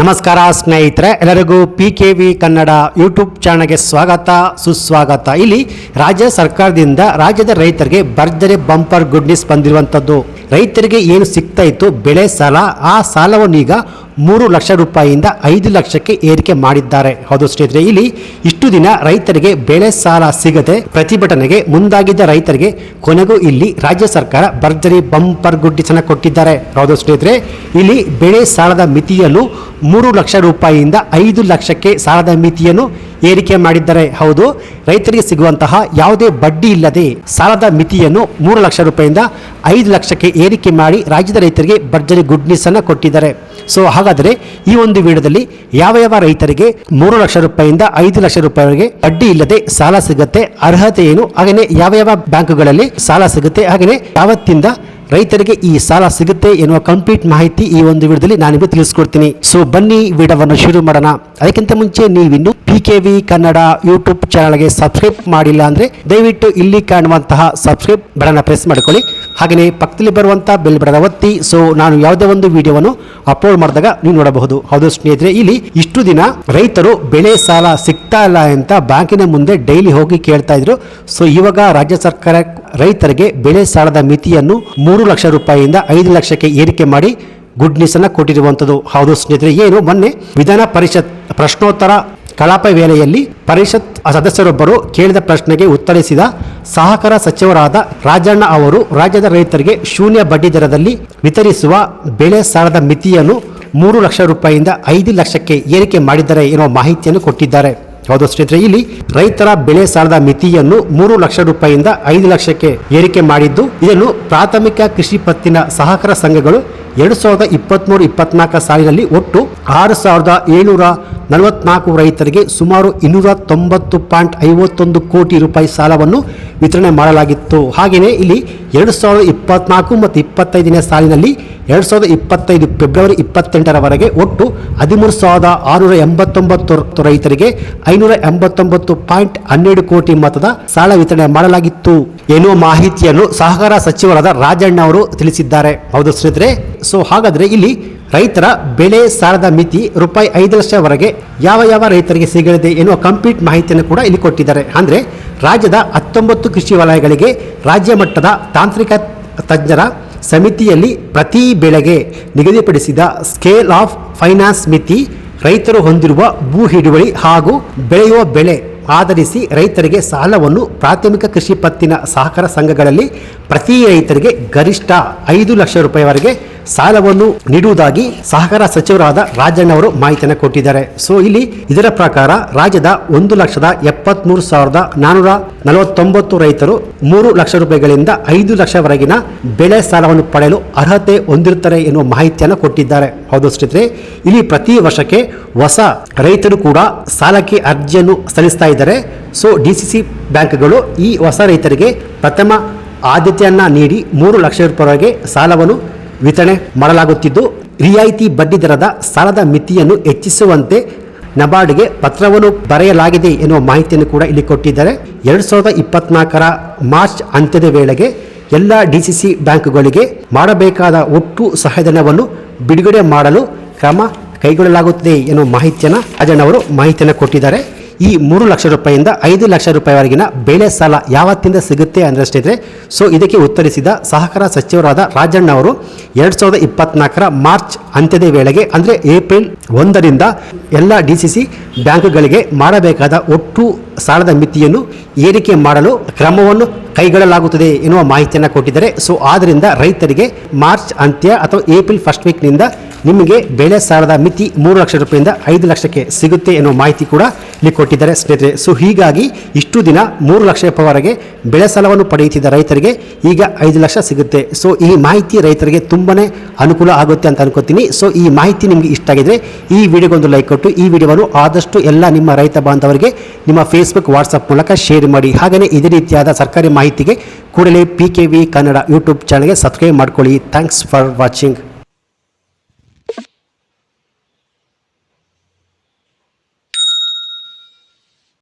ನಮಸ್ಕಾರ ಸ್ನೇಹಿತರೆ, ಎಲ್ಲರಿಗೂ P K V Kannada YouTube ಚಾನಲ್ಗೆ ಸ್ವಾಗತ, ಸುಸ್ವಾಗತ. ಇಲ್ಲಿ ರಾಜ್ಯ ಸರ್ಕಾರದಿಂದ ರಾಜ್ಯದ ರೈತರಿಗೆ ಭರ್ಜರಿ ಬಂಪರ್ ಗುಡ್ ನ್ಯೂಸ್ ಬಂದಿರುವಂಥದ್ದು ರೈತರಿಗೆ ಏನು ಸಿಗ್ತಾ ಇತ್ತು? ಬೆಳೆ ಸಾಲ, ಆ ಸಾಲವನ್ನು ಈಗ ಮೂರು ಲಕ್ಷ ರೂಪಾಯಿಯಿಂದ ಐದು ಲಕ್ಷಕ್ಕೆ ಏರಿಕೆ ಮಾಡಿದ್ದಾರೆ. ಹೌದು ಸ್ನೇಹಿತರೆ, ಇಲ್ಲಿ ಇಷ್ಟು ದಿನ ರೈತರಿಗೆ ಬೆಳೆ ಸಾಲ ಸಿಗದೆ ಪ್ರತಿಭಟನೆಗೆ ಮುಂದಾಗಿದ್ದ ರೈತರಿಗೆ ಕೊನೆಗೂ ಇಲ್ಲಿ ರಾಜ್ಯ ಸರ್ಕಾರ ಭರ್ಜರಿ ಬಂಪರ್ ಗುಡ್ಡಿಸನ ಕೊಟ್ಟಿದ್ದಾರೆ. ಹೌದು ಸ್ನೇಹಿತರೆ, ಇಲ್ಲಿ ಬೆಳೆ ಸಾಲದ ಮಿತಿಯನ್ನು ಮೂರು ಲಕ್ಷ ರೂಪಾಯಿಯಿಂದ ಐದು ಲಕ್ಷಕ್ಕೆ ಸಾಲದ ಮಿತಿಯನ್ನು ಏರಿಕೆ ಮಾಡಿದ್ದಾರೆ. ಹೌದು, ರೈತರಿಗೆ ಸಿಗುವಂತಹ ಯಾವುದೇ ಬಡ್ಡಿ ಇಲ್ಲದೆ ಸಾಲದ ಮಿತಿಯನ್ನು ಮೂರು ಲಕ್ಷ ರೂಪಾಯಿಯಿಂದ ಐದು ಲಕ್ಷಕ್ಕೆ ಏರಿಕೆ ಮಾಡಿ ರಾಜ್ಯದ ರೈತರಿಗೆ ಭರ್ಜರಿ ಗುಡ್ನಿಸನ್ನು ಕೊಟ್ಟಿದ್ದಾರೆ. ಸೊ ಹಾಗಾದರೆ ಈ ಒಂದು ವಿಡಿಯೋದಲ್ಲಿ ಯಾವ ಯಾವ ರೈತರಿಗೆ ಮೂರು ಲಕ್ಷ ರೂಪಾಯಿಯಿಂದ ಐದು ಲಕ್ಷ ರೂಪಾಯಿವರೆಗೆ ಬಡ್ಡಿ ಇಲ್ಲದೆ ಸಾಲ ಸಿಗುತ್ತೆ, ಅರ್ಹತೆ ಏನು, ಹಾಗೆಯೇ ಯಾವ ಯಾವ ಬ್ಯಾಂಕುಗಳಲ್ಲಿ ಸಾಲ ಸಿಗುತ್ತೆ, ಹಾಗೆಯೇ ಯಾವತ್ತಿಂದ ರೈತರಿಗೆ ಈ ಸಾಲ ಸಿಗುತ್ತೆ ಎನ್ನುವ ಕಂಪ್ಲೀಟ್ ಮಾಹಿತಿ ಈ ಒಂದು ವಿಡಿಯೋದಲ್ಲಿ ನಾನು ನಿಮಗೆ ತಿಳಿಸ್ಕೊಡ್ತೀನಿ. ಸೊ ಬನ್ನಿ ವಿಡಿಯೋವನ್ನು ಶುರು ಮಾಡೋಣ. ಅದಕ್ಕಿಂತ ಮುಂಚೆ ನೀವಿನ್ನು P K V Kannada YouTube ಚಾನಲ್ಗೆ ಸಬ್ಸ್ಕ್ರೈಬ್ ಮಾಡಿಲ್ಲ ಅಂದ್ರೆ ದಯವಿಟ್ಟು ಇಲ್ಲಿ ಕಾಣುವಂತಹ ಸಬ್ಸ್ಕ್ರೈಬ್ ಬಟನ್ ಪ್ರೆಸ್ ಮಾಡಿಕೊಳ್ಳಿ. ಹಾಗೆಯೇ ಪಕ್ಕದಲ್ಲಿ ಬರುವಂಥ ಬೆಲ್ ಬಟನ್ ಒತ್ತಿ ಸೊ ನಾನು ಯಾವುದೇ ಒಂದು ವಿಡಿಯೋವನ್ನು ಅಪ್ಲೋಡ್ ಮಾಡಿದಾಗ ನೀವು ನೋಡಬಹುದು. ಹೌದು ಸ್ನೇಹಿತರೆ, ಇಲ್ಲಿ ಇಷ್ಟು ದಿನ ರೈತರು ಬೆಳೆ ಸಾಲ ಸಿಗ್ತಾ ಇಲ್ಲ ಅಂತ ಬ್ಯಾಂಕಿನ ಮುಂದೆ ಡೈಲಿ ಹೋಗಿ ಕೇಳ್ತಾ ಇದ್ರು. ಸೊ ಇವಾಗ ರಾಜ್ಯ ಸರ್ಕಾರ ರೈತರಿಗೆ ಬೆಳೆ ಸಾಲದ ಮಿತಿಯನ್ನು ಮೂರು ಲಕ್ಷ ರೂಪಾಯಿಯಿಂದ ಐದು ಲಕ್ಷಕ್ಕೆ ಏರಿಕೆ ಮಾಡಿ ಗುಡ್ ನ್ಯೂಸ್ ಅನ್ನ ಕೊಟ್ಟಿರುವಂಥದ್ದು ಹೌದು ಸ್ನೇಹಿತರೆ, ಏನು ಮೊನ್ನೆ ವಿಧಾನ ಪರಿಷತ್ ಪ್ರಶ್ನೋತ್ತರ ಕಲಾಪ ವೇಳೆಯಲ್ಲಿ ಪರಿಷತ್ ಸದಸ್ಯರೊಬ್ಬರು ಕೇಳಿದ ಪ್ರಶ್ನೆಗೆ ಉತ್ತರಿಸಿದ ಸಹಕಾರ ಸಚಿವರಾದ ರಾಜಣ್ಣ ಅವರು, ರಾಜ್ಯದ ರೈತರಿಗೆ ಶೂನ್ಯ ಬಡ್ಡಿ ದರದಲ್ಲಿ ವಿತರಿಸುವ ಬೆಳೆ ಸಾಲದ ಮಿತಿಯನ್ನು ಮೂರು ಲಕ್ಷ ರೂಪಾಯಿಯಿಂದ ಐದು ಲಕ್ಷಕ್ಕೆ ಏರಿಕೆ ಮಾಡಿದ್ದಾರೆ ಎನ್ನುವ ಮಾಹಿತಿಯನ್ನು ಕೊಟ್ಟಿದ್ದಾರೆ. ಹೌದು ಸ್ನೇಹಿತರೆ, ಇಲ್ಲಿ ರೈತರ ಬೆಳೆ ಸಾಲದ ಮಿತಿಯನ್ನು ಮೂರು ಲಕ್ಷ ರೂಪಾಯಿಯಿಂದ ಐದು ಲಕ್ಷಕ್ಕೆ ಏರಿಕೆ ಮಾಡಿದ್ದು, ಇದನ್ನು ಪ್ರಾಥಮಿಕ ಕೃಷಿ ಪತ್ತಿನ ಸಹಕಾರ ಸಂಘಗಳು ಎರಡು ಸಾವಿರದ ಇಪ್ಪತ್ತ್ಮೂರು ಇಪ್ಪತ್ನಾಲ್ಕು ಸಾಲಿನಲ್ಲಿ ಒಟ್ಟು ಆರು ಸಾವಿರದ ಏಳ್ನೂರ ನಲವತ್ನಾಲ್ಕು ರೈತರಿಗೆ ಸುಮಾರು ಇನ್ನೂರ ತೊಂಬತ್ತು ಪಾಯಿಂಟ್ ಐವತ್ತೊಂದು ಕೋಟಿ ರೂಪಾಯಿ ಸಾಲವನ್ನು ವಿತರಣೆ ಮಾಡಲಾಗಿತ್ತು. ಹಾಗೆಯೇ ಇಲ್ಲಿ ಎರಡು ಸಾವಿರದ ಇಪ್ಪತ್ನಾಲ್ಕು ಮತ್ತು ಇಪ್ಪತ್ತೈದನೇ ಸಾಲಿನಲ್ಲಿ ಎರಡು ಸಾವಿರದ ಇಪ್ಪತ್ತೈದು ಫೆಬ್ರವರಿ ಇಪ್ಪತ್ತೆಂಟರವರೆಗೆ ಒಟ್ಟು ಹದಿಮೂರು ಸಾವಿರದ ಆರುನೂರ ಎಂಬತ್ತೊಂಬತ್ತು ರೈತರಿಗೆ ಐನೂರ ಎಂಬತ್ತೊಂಬತ್ತು ಪಾಯಿಂಟ್ ಹನ್ನೆರಡು ಕೋಟಿ ಮೊತ್ತದ ಸಾಲ ವಿತರಣೆ ಮಾಡಲಾಗಿತ್ತು. ಎನ್ನುವ ಮಾಹಿತಿಯನ್ನು ಸಹಕಾರ ಸಚಿವರಾದ ರಾಜಣ್ಣ ಅವರು ತಿಳಿಸಿದ್ದಾರೆ. ಹೌದು ಸ್ನೇಹಿತರೆ, ಸೊ ಹಾಗಾದ್ರೆ ಇಲ್ಲಿ ರೈತರ ಬೆಳೆ ಸಾಲದ ಮಿತಿ ರೂಪಾಯಿ ಐದು ಲಕ್ಷವರೆಗೆ ಯಾವ ಯಾವ ರೈತರಿಗೆ ಸಿಗಲಿದೆ ಎನ್ನುವ ಕಂಪ್ಲೀಟ್ ಮಾಹಿತಿಯನ್ನು ಕೂಡ ಇಲ್ಲಿ ಕೊಟ್ಟಿದ್ದಾರೆ. ಅಂದರೆ ರಾಜ್ಯದ ಹತ್ತೊಂಬತ್ತು ಕೃಷಿ ವಲಯಗಳಿಗೆ ರಾಜ್ಯ ಮಟ್ಟದ ತಾಂತ್ರಿಕ ತಜ್ಞರ ಸಮಿತಿಯಲ್ಲಿ ಪ್ರತಿ ಬೆಳೆಗೆ ನಿಗದಿಪಡಿಸಿದ ಸ್ಕೇಲ್ ಆಫ್ ಫೈನಾನ್ಸ್ ಮಿತಿ ರೈತರು ಹೊಂದಿರುವ ಭೂ ಹಿಡುವಳಿ ಹಾಗೂ ಬೆಳೆಯುವ ಬೆಳೆ ಆಧರಿಸಿ ರೈತರಿಗೆ ಸಾಲವನ್ನು ಪ್ರಾಥಮಿಕ ಕೃಷಿ ಪತ್ತಿನ ಸಹಕಾರ ಸಂಘಗಳಲ್ಲಿ ಪ್ರತಿ ರೈತರಿಗೆ ಗರಿಷ್ಠ ಐದು ಲಕ್ಷ ರೂಪಾಯಿವರೆಗೆ ಸಾಲವನ್ನು ನೀಡುವುದಾಗಿ ಸಹಕಾರ ಸಚಿವರಾದ ರಾಜಣ್ಣ ಅವರು ಮಾಹಿತಿಯನ್ನು ಕೊಟ್ಟಿದ್ದಾರೆ. ಸೊ, ಇಲ್ಲಿ ಇದರ ಪ್ರಕಾರ ರಾಜ್ಯದ ಒಂದು ಲಕ್ಷದ ಎಪ್ಪತ್ಮೂರು ಸಾವಿರದ ನಾನೂರ ನಲವತ್ತೊಂಬತ್ತು ರೈತರು ಮೂರು ಲಕ್ಷ ರೂಪಾಯಿಗಳಿಂದ ಐದು ಲಕ್ಷವರೆಗಿನ ಬೆಳೆ ಸಾಲವನ್ನು ಪಡೆಯಲು ಅರ್ಹತೆ ಹೊಂದಿರುತ್ತಾರೆ ಎನ್ನುವ ಮಾಹಿತಿಯನ್ನು ಕೊಟ್ಟಿದ್ದಾರೆ. ಹೌದು ಸ್ನೇಹಿತರೆ, ಇಲ್ಲಿ ಪ್ರತಿ ವರ್ಷಕ್ಕೆ ಹೊಸ ರೈತರು ಕೂಡ ಸಾಲಕ್ಕೆ ಅರ್ಜಿಯನ್ನು ಸಲ್ಲಿಸ್ತಾ ಇದ್ದಾರೆ. ಸೊ, ಡಿ ಬ್ಯಾಂಕ್ಗಳು ಈ ಹೊಸ ರೈತರಿಗೆ ಪ್ರಥಮ ಆದ್ಯತೆಯನ್ನು ನೀಡಿ ಮೂರು ಲಕ್ಷ ರೂಪಾಯಿವರೆಗೆ ಸಾಲವನ್ನು ವಿತರಣೆ ಮಾಡಲಾಗುತ್ತಿದ್ದು, ರಿಯಾಯಿತಿ ಬಡ್ಡಿ ದರದ ಸಾಲದ ಮಿತಿಯನ್ನು ಹೆಚ್ಚಿಸುವಂತೆ ನಬಾರ್ಡ್ಗೆ ಪತ್ರವನ್ನು ಬರೆಯಲಾಗಿದೆ ಎನ್ನುವ ಮಾಹಿತಿಯನ್ನು ಕೂಡ ಇಲ್ಲಿ ಕೊಟ್ಟಿದ್ದಾರೆ. ಎರಡು ಸಾವಿರದ ಇಪ್ಪತ್ನಾಲ್ಕರ ಮಾರ್ಚ್ ಅಂತ್ಯದ ವೇಳೆಗೆ ಎಲ್ಲ ಡಿ ಸಿ ಸಿ ಬ್ಯಾಂಕ್ಗಳಿಗೆ ಮಾಡಬೇಕಾದ ಒಟ್ಟು ಸಹಾಯಧನವನ್ನು ಬಿಡುಗಡೆ ಮಾಡಲು ಕ್ರಮ ಕೈಗೊಳ್ಳಲಾಗುತ್ತದೆ ಎನ್ನುವ ಮಾಹಿತಿಯನ್ನು ಅಜಣ್ಣವರು ಮಾಹಿತಿಯನ್ನು ಕೊಟ್ಟಿದ್ದಾರೆ. ಈ ಮೂರು ಲಕ್ಷ ರೂಪಾಯಿಯಿಂದ ಐದು ಲಕ್ಷ ರೂಪಾಯಿವರೆಗಿನ ಬೆಳೆ ಸಾಲ ಯಾವತ್ತಿಂದ ಸಿಗುತ್ತೆ ಅಂದರೆ ಸೊ ಇದಕ್ಕೆ ಉತ್ತರಿಸಿದ ಸಹಕಾರ ಸಚಿವರಾದ ರಾಜಣ್ಣ ಅವರು, ಎರಡು ಸಾವಿರದ ಇಪ್ಪತ್ನಾಲ್ಕರ ಮಾರ್ಚ್ ಅಂತ್ಯದ ವೇಳೆಗೆ, ಅಂದರೆ ಏಪ್ರಿಲ್ ಒಂದರಿಂದ ಎಲ್ಲ ಡಿ ಸಿ ಸಿ ಬ್ಯಾಂಕ್ಗಳಿಗೆ ಮಾಡಬೇಕಾದ ಒಟ್ಟು ಸಾಲದ ಮಿತಿಯನ್ನು ಏರಿಕೆ ಮಾಡಲು ಕ್ರಮವನ್ನು ಕೈಗೊಳ್ಳಲಾಗುತ್ತದೆ ಎನ್ನುವ ಮಾಹಿತಿಯನ್ನು ಕೊಟ್ಟಿದ್ದಾರೆ. ಸೊ ಆದ್ದರಿಂದ ರೈತರಿಗೆ ಮಾರ್ಚ್ ಅಂತ್ಯ ಅಥವಾ ಏಪ್ರಿಲ್ ಫಸ್ಟ್ ವೀಕ್ನಿಂದ ನಿಮಗೆ ಬೆಳೆ ಸಾಲದ ಮಿತಿ ಮೂರು ಲಕ್ಷ ರೂಪಾಯಿಂದ ಐದು ಲಕ್ಷಕ್ಕೆ ಸಿಗುತ್ತೆ ಎನ್ನುವ ಮಾಹಿತಿ ಕೂಡ ಇಲ್ಲಿ ಕೊಟ್ಟಿದ್ದಾರೆ. ಸ್ನೇಹಿತರೆ, ಸೊ ಹೀಗಾಗಿ ಇಷ್ಟು ದಿನ ಮೂರು ಲಕ್ಷ ರೂಪಾಯಿವರೆಗೆ ಬೆಳೆ ಸಾಲವನ್ನು ಪಡೆಯುತ್ತಿದ್ದ ರೈತರಿಗೆ ಈಗ ಐದು ಲಕ್ಷ ಸಿಗುತ್ತೆ. ಸೊ ಈ ಮಾಹಿತಿ ರೈತರಿಗೆ ತುಂಬಾ ಅನುಕೂಲ ಆಗುತ್ತೆ ಅಂತ ಅನ್ಕೋತೀನಿ. ಸೊ ಈ ಮಾಹಿತಿ ನಿಮಗೆ ಇಷ್ಟ ಆಗಿದ್ರೆ ಈ ವಿಡಿಯೋಗೊಂದು ಲೈಕ್ ಕೊಟ್ಟು ಈ ವಿಡಿಯೋವನ್ನು ಆದಷ್ಟು ಎಲ್ಲ ನಿಮ್ಮ ರೈತ ಬಾಂಧವರಿಗೆ ನಿಮ್ಮ ಫೇಸ್ಬುಕ್ ವಾಟ್ಸಪ್ ಮೂಲಕ ಶೇರ್ ಮಾಡಿ. ಹಾಗೆಯೇ ಇದೇ ರೀತಿಯಾದ ಸರ್ಕಾರಿ ಮಾಹಿತಿಗೆ ಕೂಡಲೇ P K V Kannada YouTube ಚಾನಲ್ಗೆ ಸಬ್ಸ್ಕ್ರೈಬ್ ಮಾಡ್ಕೊಳ್ಳಿ. Thanks for watching